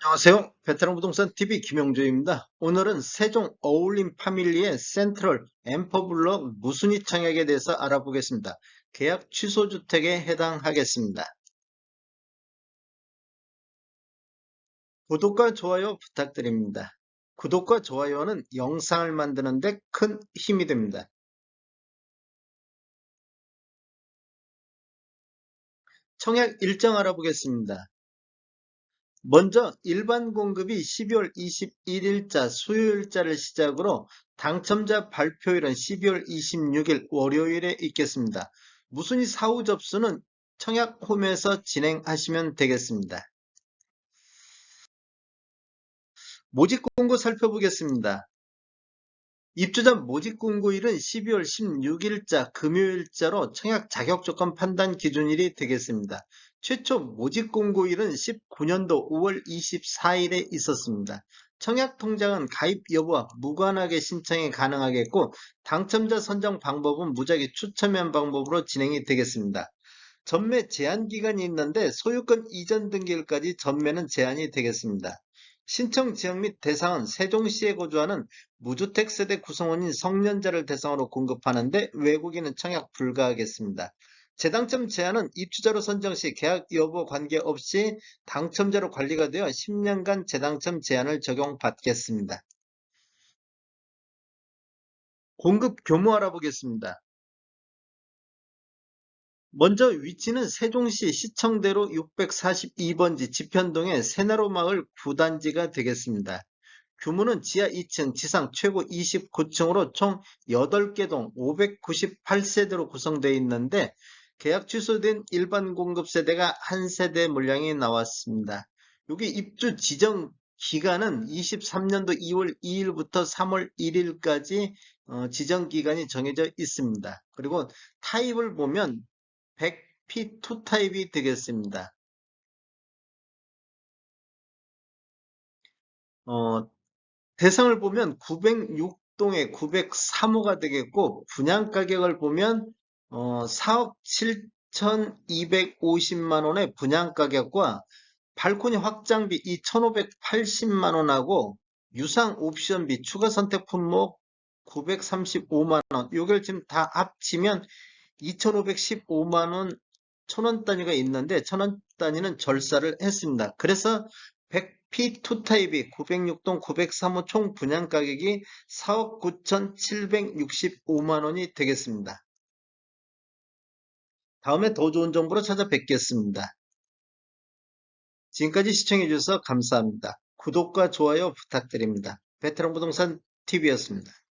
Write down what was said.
안녕하세요. 베테랑 부동산 TV 김영조입니다. 오늘은 세종 어울림 파밀리의 센트럴 엠퍼블럭 무순위 청약에 대해서 알아보겠습니다. 계약 취소 주택에 해당하겠습니다. 구독과 좋아요 부탁드립니다. 구독과 좋아요는 영상을 만드는데 큰 힘이 됩니다. 청약 일정 알아보겠습니다. 먼저 일반 공급이 12월 21일자 수요일자를 시작으로 당첨자 발표일은 12월 26일 월요일에 있겠습니다. 무순위 사후 접수는 청약 홈에서 진행하시면 되겠습니다. 모집 공고 살펴보겠습니다. 입주자 모집 공고일은 12월 16일자 금요일자로 청약 자격 조건 판단 기준일이 되겠습니다. 최초 모집 공고일은 19년도 5월 24일에 있었습니다. 청약 통장은 가입 여부와 무관하게 신청이 가능하겠고 당첨자 선정 방법은 무작위 추첨한 방법으로 진행이 되겠습니다. 전매 제한 기간이 있는데 소유권 이전 등기일까지 전매는 제한이 되겠습니다. 신청 지역 및 대상은 세종시에 거주하는 무주택 세대 구성원인 성년자를 대상으로 공급하는데 외국인은 청약 불가하겠습니다. 재당첨 제한은 입주자로 선정 시 계약 여부 관계없이 당첨자로 관리가 되어 10년간 재당첨 제한을 적용받겠습니다. 공급 규모 알아보겠습니다. 먼저 위치는 세종시 시청대로 642번지 지편동의 새나로마을 9단지가 되겠습니다. 규모는 지하 2층, 지상 최고 29층으로 총 8개 동 598세대로 구성되어 있는데 계약 취소된 일반 공급 세대가 한 세대 물량이 나왔습니다. 여기 입주 지정 기간은 23년도 2월 2일부터 3월 1일까지 어, 지정 기간이 정해져 있습니다. 그리고 타입을 보면 100P2 타입이 되겠습니다. 어, 대상을 보면 906동에 903호가 되겠고 분양 가격을 보면 어, 4억 7,250만 원의 분양 가격과 발코니 확장비 2,580만 원하고 유상 옵션비 추가 선택 품목 935만 원. 요걸 지금 다 합치면 2,515만 원, 1,000원 단위가 있는데 1,000원 단위는 절사를 했습니다. 그래서 100P2 타입이 906동 903호 총 분양 가격이 4억 9,765만 원이 되겠습니다. 다음에 더 좋은 정보로 찾아뵙겠습니다. 지금까지 시청해주셔서 감사합니다. 구독과 좋아요 부탁드립니다. 베테랑 부동산 TV였습니다.